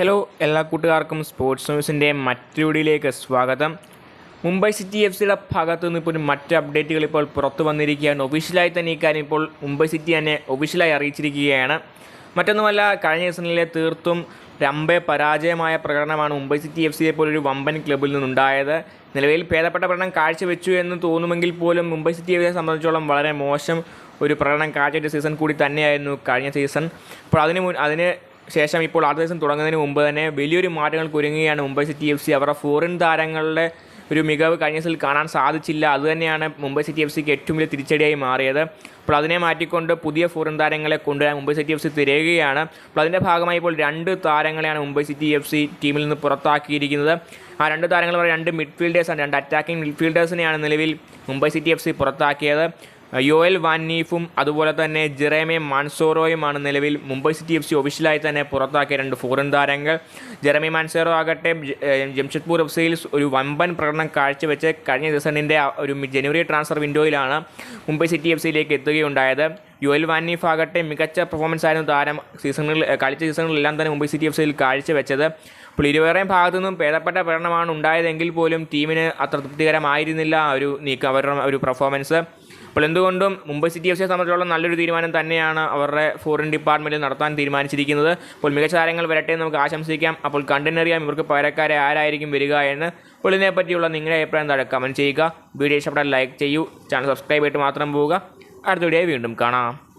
Hello എല്ലാ കൂട്ടുകാർക്കും sports ന്യൂസിന്റെ മറ്റൊരു വീഡിയോയിലേക്ക് സ്വാഗതം. മുംബൈ സിറ്റി എഫ് സിയുടെ ഭാഗത്തു നിന്ന് ഇപ്പോൾ മറ്റ് അപ്ഡേറ്റുകൾ ഇപ്പോൾ പുറത്തു വന്നിരിക്കുകയാണ്. ഒഫീഷ്യലായി തന്നെ ഇക്കാര്യം ഇപ്പോൾ മുംബൈ സിറ്റി തന്നെ ഒഫീഷ്യലായി അറിയിച്ചിരിക്കുകയാണ്. മറ്റൊന്നുമല്ല കഴിഞ്ഞ സീസണിലെ തീർത്തും രമ്പെ പരാജയമായ പ്രകടനമാണ് മുംബൈ സിറ്റി എഫ് സിയെ പോലൊരു വമ്പൻ ക്ലബിൽ നിന്നുണ്ടായത്. നിലവിൽ ഭേദപ്പെട്ട പ്രകടനം കാഴ്ചവെച്ചു എന്ന് തോന്നുമെങ്കിൽ പോലും മുംബൈ സിറ്റി എഫ് സിയെ സംബന്ധിച്ചോളം വളരെ മോശം ഒരു പ്രകടനം കാഴ്ചവെച്ച സീസൺ കൂടി തന്നെയായിരുന്നു കഴിഞ്ഞ സീസൺ അപ്പോൾ അതിന് അതിന് ശേഷം ഇപ്പോൾ അടുത്ത ദിവസം തുടങ്ങുന്നതിന് മുമ്പ് തന്നെ വലിയൊരു മാറ്റങ്ങൾ ഒരുങ്ങുകയാണ് മുംബൈ സിറ്റി എഫ് സി. അവരുടെ ഫോറിൻ താരങ്ങളുടെ ഒരു മികവ് കഴിഞ്ഞ ദിവസത്തിൽ കാണാൻ സാധിച്ചില്ല. അതുതന്നെയാണ് മുംബൈ സിറ്റി എഫ് സിക്ക് ഏറ്റവും വലിയ തിരിച്ചടിയായി മാറിയത്. അപ്പോൾ അതിനെ മാറ്റിക്കൊണ്ട് പുതിയ ഫോറിൻ താരങ്ങളെ കൊണ്ടുവരാൻ മുംബൈ സിറ്റി എഫ് സി തിരയുകയാണ്. അപ്പോൾ അതിന്റെ ഭാഗമായി ഇപ്പോൾ രണ്ട് താരങ്ങളെയാണ് മുംബൈ സിറ്റി എഫ് സി ടീമിൽ നിന്ന് പുറത്താക്കിയിരിക്കുന്നത്. ആ രണ്ട് താരങ്ങൾ രണ്ട് മിഡ്ഫീൽഡേഴ്സാണ് രണ്ട് അറ്റാക്കിംഗ് മിഡ്ഫീൽഡേഴ്സിനെയാണ് നിലവിൽ മുംബൈ സിറ്റി എഫ് സി പുറത്താക്കിയത്. യോയൽ വാന്നീഫും അതുപോലെ തന്നെ ജെറേമെ മാൻസോറോയുമാണ് നിലവിൽ മുംബൈ സിറ്റി എഫ് സി ഒഫീഷ്യലായി തന്നെ പുറത്താക്കിയ രണ്ട് ഫോറിൻ താരങ്ങൾ. ജെറമി മാൻസോറോ ആകട്ടെ ജംഷഡ്പൂർ എഫ് സിയിൽ ഒരു വമ്പൻ പ്രകടനം കാഴ്ചവെച്ച് കഴിഞ്ഞ സീസണിന്റെ ഒരു ജനുവരി ട്രാൻസ്ഫർ വിൻഡോയിലാണ് മുംബൈ സിറ്റി എഫ് സിയിലേക്ക് എത്തുകയുണ്ടായത്. യോയൽ വാന്നീഫ് ആകട്ടെ മികച്ച പെർഫോമൻസ് ആയിരുന്നു താരം. സീസണുകളിൽ കളിച്ച സീസണുകളിലെല്ലാം തന്നെ മുംബൈ സിറ്റി എഫ് സിയിൽ കാഴ്ചവെച്ചത്. അപ്പോൾ ഇരുവരുടെയും ഭാഗത്തു നിന്നും ഭേദപ്പെട്ട പ്രകടനമാണ് ഉണ്ടായതെങ്കിൽ പോലും ടീമിന് അത്ര തൃപ്തികരമായിരുന്നില്ല ആ ഒരു നീക്കം അവരുടെ ഒരു പെർഫോമൻസ് അപ്പോൾ എന്തുകൊണ്ടും മുംബൈ സിറ്റി എഫ് സിയെ സംബന്ധിച്ചിടത്തോളം നല്ലൊരു തീരുമാനം തന്നെയാണ് അവരുടെ ഫോറിൻ ഡിപ്പാർട്ട്മെന്റിൽ നടത്താൻ തീരുമാനിച്ചിരിക്കുന്നത്. അപ്പോൾ മികച്ച താരങ്ങൾ വരട്ടെ നമുക്ക് ആശംസിക്കാം. അപ്പോൾ കണ്ടിനറിയാം ഇവർക്ക് പകരക്കാരെ ആരായിരിക്കും വരിക എന്ന്. അപ്പോൾ ഇതിനെപ്പറ്റിയുള്ള നിങ്ങളുടെ അഭിപ്രായം താഴെ കമന്റ് ചെയ്യുക. വീഡിയോ ഇഷ്ടപ്പെട്ടാൽ ലൈക്ക് ചെയ്യൂ. ചാനൽ സബ്സ്ക്രൈബ് ചെയ്തിട്ട് മാത്രം പോവുക. അടുത്ത വീഡിയോ വീണ്ടും കാണാം.